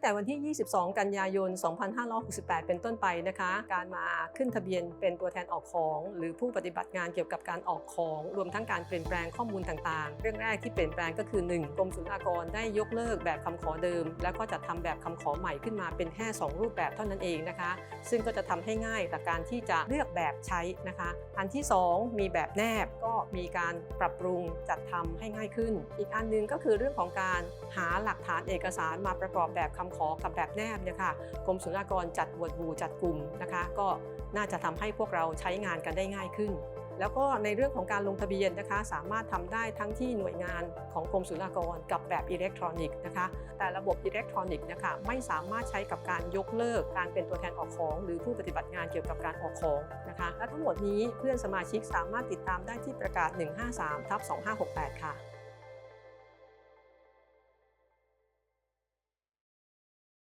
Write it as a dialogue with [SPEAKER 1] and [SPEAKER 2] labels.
[SPEAKER 1] งแต่วันที่ 22 กันยายน 2568 เป็นต้นไปนะคะ การมาขึ้นทะเบียนเป็นตัวแทนออกของ หรือผู้ปฏิบัติงานเกี่ยวกับการออกของ รวมทั้งการเปลี่ยนแปลงข้อมูลต่างๆ เรื่องแรกที่เปลี่ยนแปลงก็คือ 1. กรมศุลกากรได้ยกเลิกแบบคำขอเดิม แล้วก็จัดทำแบบคำขอใหม่ขึ้นมาเป็นแค่ 2 รูปแบบเท่านั้นเองนะคะ ซึ่งก็จะทำให้ง่ายต่อการที่จะเลือกแบบใช้นะคะ อันที่ 2 มีแบบแนบก็มีการปรับปรุงจัดทำให้ง่ายขึ้น อีกอันหนึงก็คือเรื่องของการหาหลักฐานเอกสารมาประกอบแบบคำขอกับแบบแนบเนี่ยค่ะกรมศุลกากรจัดหมวดหมู่จัดกลุ่มนะคะ ก็น่าจะทำให้พวกเราใช้งานกันได้ง่ายขึ้น แล้วก็ในเรื่องของการลงทะเบียนนะคะ สามารถทำได้ทั้งที่หน่วยงานของกรมศุลกากรกับแบบอิเล็กทรอนิกส์นะคะ แต่ระบบอิเล็กทรอนิกส์นะคะไม่สามารถใช้กับการยกเลิกการเป็นตัวแทนออกของ หรือผู้ปฏิบัติงานเกี่ยวกับการออกของนะคะ และทั้งหมดนี้เพื่อนสมาชิกสามารถติดตามได้ที่ประกาศ 153ทับ2568 ค่ะ